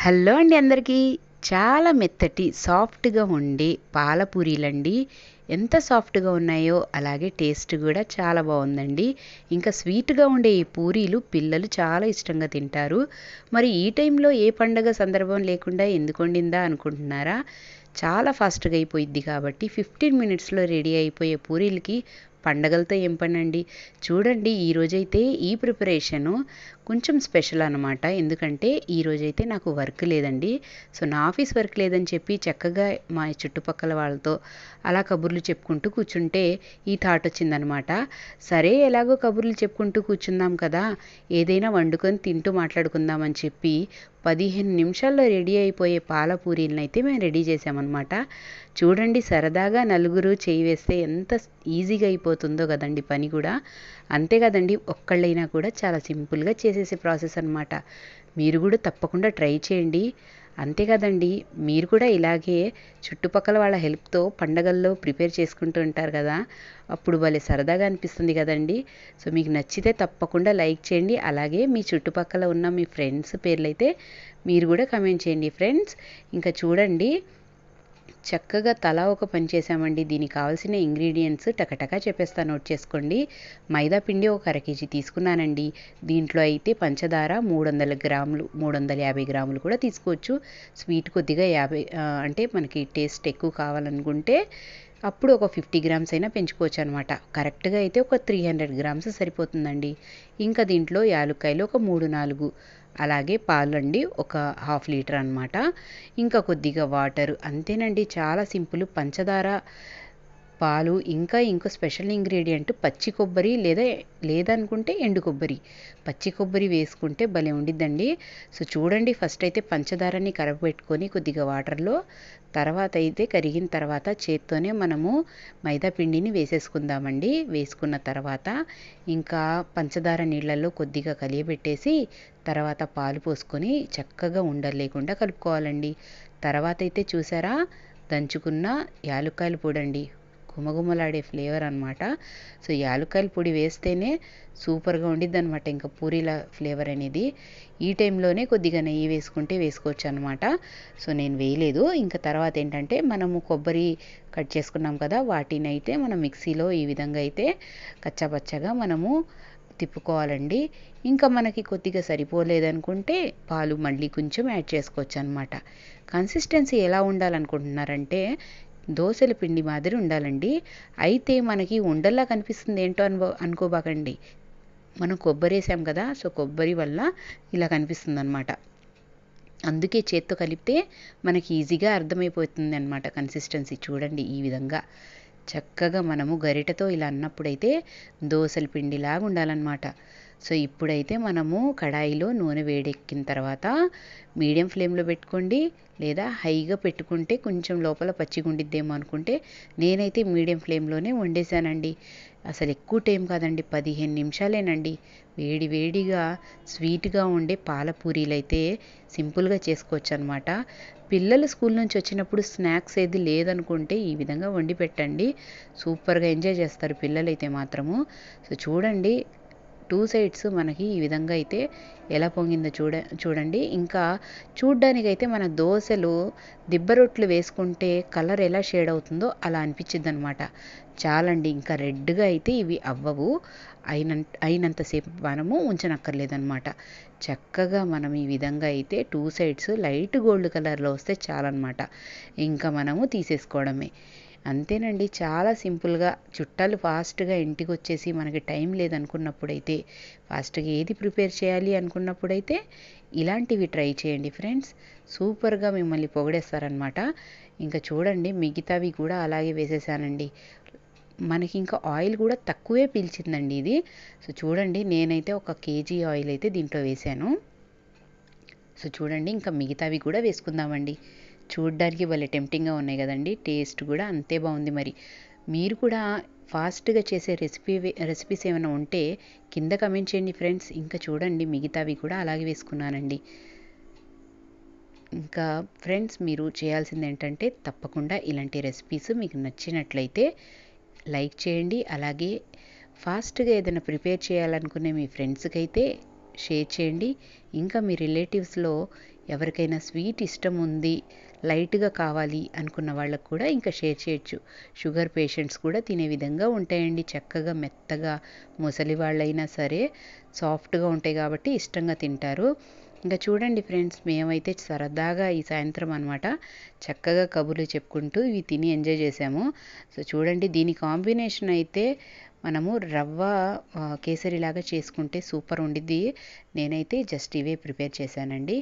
Hello అండి అందరికీ. చాలా మెత్తటి సాఫ్ట్గా ఉండే పాలపూరీలండి. ఎంత సాఫ్ట్గా ఉన్నాయో అలాగే టేస్ట్ కూడా చాలా బాగుందండి. ఇంకా స్వీట్గా ఉండే ఈ పూరీలు పిల్లలు చాలా ఇష్టంగా తింటారు. మరి ఈ టైంలో ఏ పండగ సందర్భం లేకుండా ఎందుకు వండిందా అనుకుంటున్నారా? చాలా ఫాస్ట్గా అయిపోయిద్ది కాబట్టి ఫిఫ్టీన్ మినిట్స్లో రెడీ అయిపోయే పూరీలకి పండగలతో ఏం పనండి? చూడండి ఈరోజైతే ఈ ప్రిపరేషను కొంచెం స్పెషల్ అనమాట ఎందుకంటే ఈరోజైతే నాకు వర్క్ లేదండి. సో నా ఆఫీస్ వర్క్ లేదని చెప్పి చక్కగా మా చుట్టుపక్కల వాళ్ళతో అలా కబుర్లు చెప్పుకుంటూ కూర్చుంటే ఈ థాట్ వచ్చిందనమాట సరే ఎలాగో కబుర్లు చెప్పుకుంటూ కూర్చుందాం కదా. ఏదైనా వండుకొని తింటూ మాట్లాడుకుందామని చెప్పి పదిహేను నిమిషాల్లో రెడీ అయిపోయే పాలపూరీలను అయితే మేము రెడీ చేసామన్నమాట చూడండి సరదాగా నలుగురు చేయి వేస్తే ఎంత ఈజీగా అయిపోతుందో కదండి పని కూడా. అంతే కదండి ఒక్కళ్ళైనా కూడా చాలా సింపుల్గా చేసేసే ప్రాసెస్ అనమాట మీరు కూడా తప్పకుండా ట్రై చేయండి. అంతే కదండి మీరు కూడా ఇలాగే చుట్టుపక్కల వాళ్ళ హెల్ప్తో పండగల్లో ప్రిపేర్ చేసుకుంటూ ఉంటారు కదా అప్పుడు భలే సరదాగా అనిపిస్తుంది కదండి. సో మీకు నచ్చితే తప్పకుండా లైక్ చేయండి. అలాగే మీ చుట్టుపక్కల ఉన్న మీ ఫ్రెండ్స్ పేర్లైతే మీరు కూడా కమెంట్ చేయండి ఫ్రెండ్స్. ఇంకా చూడండి చక్కగా తలా ఒక పని చేసామండి దీనికి కావాల్సిన ఇంగ్రీడియంట్స్ టకటకా చెప్పేస్తా నోట్ చేసుకోండి. మైదా పిండి ఒక అర కేజీ తీసుకున్నానండి. దీంట్లో అయితే పంచదార మూడు వందల గ్రాములు మూడు వందల యాభై గ్రాములు కూడా తీసుకోవచ్చు. స్వీట్ కొద్దిగా యాభై అంటే మనకి టేస్ట్ ఎక్కువ కావాలనుకుంటే అప్పుడు ఒక ఫిఫ్టీ గ్రామ్స్ అయినా పెంచుకోవచ్చు అనమాట కరెక్ట్గా అయితే ఒక త్రీ హండ్రెడ్ గ్రామ్స్ సరిపోతుందండి. ఇంకా దీంట్లో యాలుక్కాయలు ఒక మూడు నాలుగు అలాగే పాలండి ఒక హాఫ్ లీటర్ అనమాట ఇంకా కొద్దిగా వాటర్. అంతేనండి చాలా సింపుల్. పంచదార పాలు ఇంకా ఇంకో స్పెషల్ ఇంగ్రీడియంట్ పచ్చి కొబ్బరి లేదా లేదనుకుంటే ఎండు కొబ్బరి. పచ్చి కొబ్బరి వేసుకుంటే భలే ఉండిద్దండి. సో చూడండి ఫస్ట్ అయితే పంచదారని కరగబెట్టుకొని కొద్దిగా వాటర్లో తర్వాత అయితే కరిగిన తర్వాత చేత్తోనే మనము మైదా పిండిని వేసేసుకుందామండి. వేసుకున్న తర్వాత ఇంకా పంచదార నీళ్ళల్లో కొద్దిగా కలియబెట్టేసి తర్వాత పాలు పోసుకొని చక్కగా ఉండలేకుండా కలుపుకోవాలండి. తర్వాత అయితే చూసారా దంచుకున్న యాలుక్కాయలు పొడండి. గుమగుమలాడే ఫ్లేవర్ అనమాట సో యాలుక్కాయల పొడి వేస్తేనే సూపర్గా ఉండిద్ది అనమాట ఇంకా పూరీల ఫ్లేవర్ అనేది. ఈ టైంలోనే కొద్దిగా నెయ్యి వేసుకుంటే వేసుకోవచ్చు అనమాట సో నేను వేయలేదు. ఇంకా తర్వాత ఏంటంటే మనము కొబ్బరి కట్ చేసుకున్నాం కదా వాటిని అయితే మనం మిక్సీలో ఈ విధంగా అయితే కచ్చాపచ్చగా మనము తిప్పుకోవాలండి. ఇంకా మనకి కొద్దిగా సరిపోలేదనుకుంటే పాలు మళ్ళీ కొంచెం యాడ్ చేసుకోవచ్చు అనమాట కన్సిస్టెన్సీ ఎలా ఉండాలనుకుంటున్నారంటే దోశల పిండి మాదిరి ఉండాలండి. అయితే మనకి ఉండల్లా కనిపిస్తుంది ఏంటో అనుభవ అనుకోబాకండి. మనం కొబ్బరి వేసాం కదా సో కొబ్బరి వల్ల ఇలా కనిపిస్తుంది అనమాట అందుకే చేత్తో కలిపితే మనకి ఈజీగా అర్థమైపోతుంది అనమాట కన్సిస్టెన్సీ. చూడండి ఈ విధంగా. చక్కగా మనము గరిటతో ఇలా అన్నప్పుడైతే దోశల పిండిలాగా ఉండాలన్నమాట. సో ఇప్పుడైతే మనము కడాయిలో నూనె వేడెక్కిన తర్వాత మీడియం ఫ్లేమ్లో పెట్టుకోండి. లేదా హైగా పెట్టుకుంటే కొంచెం లోపల పచ్చిగుండిద్దేమో అనుకుంటే నేనైతే మీడియం ఫ్లేమ్లోనే వండేసానండి అసలు ఎక్కువ టైం కాదండి. పదిహేను నిమిషాలేనండి. వేడి వేడిగా స్వీట్గా ఉండే పాలపూరీలు అయితే సింపుల్గా చేసుకోవచ్చు అనమాట పిల్లలు స్కూల్ నుంచి వచ్చినప్పుడు స్నాక్స్ ఏది లేదనుకుంటే ఈ విధంగా వండి పెట్టండి. సూపర్గా ఎంజాయ్ చేస్తారు పిల్లలైతే మాత్రము. సో చూడండి టూ సైడ్స్ మనకి ఈ విధంగా అయితే ఎలా పొంగిందో చూడ చూడండి. ఇంకా చూడ్డానికైతే మన దోశలు దిబ్బ రొట్లు వేసుకుంటే కలర్ ఎలా షేడ్ అవుతుందో అలా అనిపించింది అనమాట చాలండి ఇంకా రెడ్గా అయితే ఇవి అవ్వవు. అయిన అయినంతసేపు మనము ఉంచనక్కర్లేదనమాట చక్కగా మనం ఈ విధంగా అయితే టూ సైడ్స్ లైట్ గోల్డ్ కలర్లో వస్తే చాలన్నమాట. ఇంకా మనము తీసేసుకోవడమే. అంతేనండి. చాలా సింపుల్గా చుట్టాలు ఫాస్ట్గా ఇంటికి వచ్చేసి మనకి టైం లేదనుకున్నప్పుడైతే ఫాస్ట్గా ఏది ప్రిపేర్ చేయాలి అనుకున్నప్పుడైతే ఇలాంటివి ట్రై చేయండి ఫ్రెండ్స్. సూపర్గా మిమ్మల్ని పొగిడేస్తారనమాట ఇంకా చూడండి మిగతావి కూడా అలాగే వేసేసానండి. మనకి ఇంకా ఆయిల్ కూడా తక్కువే పీల్చిందండి ఇది. సో చూడండి నేనైతే ఒక కేజీ ఆయిల్ అయితే దీంట్లో వేసాను. సో చూడండి ఇంకా మిగతావి కూడా వేసుకుందామండి. చూడ్డానికి భలే టెంప్టింగ్గా ఉన్నాయి కదండి. టేస్ట్ కూడా అంతే బాగుంది మరి. మీరు కూడా ఫాస్ట్గా చేసే రెసిపీ రెసిపీస్ ఏమైనా ఉంటే కింద కమెంట్ చేయండి ఫ్రెండ్స్. ఇంకా చూడండి మిగతావి కూడా అలాగే వేసుకున్నానండి. ఇంకా ఫ్రెండ్స్ మీరు చేయాల్సింది ఏంటంటే తప్పకుండా ఇలాంటి రెసిపీస్ మీకు నచ్చినట్లయితే లైక్ చేయండి. అలాగే ఫాస్ట్గా ఏదైనా ప్రిపేర్ చేయాలనుకునే మీ ఫ్రెండ్స్కి అయితే షేర్ చేయండి. ఇంకా మీ రిలేటివ్స్లో ఎవరికైనా స్వీట్ ఇష్టం ఉంది లైట్గా కావాలి అనుకున్న వాళ్ళకు కూడా ఇంకా షేర్ చేయొచ్చు. షుగర్ పేషెంట్స్ కూడా తినే విధంగా ఉంటాయండి. చక్కగా మెత్తగా ముసలి వాళ్ళైనా సరే సాఫ్ట్గా ఉంటాయి కాబట్టి ఇష్టంగా తింటారు. ఇంకా చూడండి ఫ్రెండ్స్ మేమైతే సరదాగా ఈ సాయంత్రం అనమాట చక్కగా కబుర్లు చెప్పుకుంటూ ఇవి తిని ఎంజాయ్ చేసాము. సో చూడండి దీని కాంబినేషన్ అయితే మనము రవ్వ కేసరిలాగా చేసుకుంటే సూపర్ ఉండిద్ది. నేనైతే జస్ట్ ఇవే ప్రిపేర్ చేశానండి.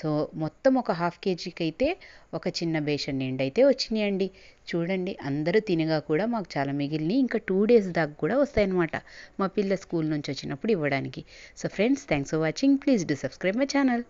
సో మొత్తం ఒక హాఫ్ కేజీకి అయితే ఒక చిన్న బేషన్ నిండి అయితే వచ్చినాయండి. చూడండి అందరూ తినగా కూడా మాకు చాలా మిగిలినాయి. ఇంకా టూ డేస్ దాకా కూడా వస్తాయన్నమాట మా పిల్ల స్కూల్ నుంచి వచ్చినప్పుడు ఇవ్వడానికి. So friends thanks for watching. Please do subscribe my channel.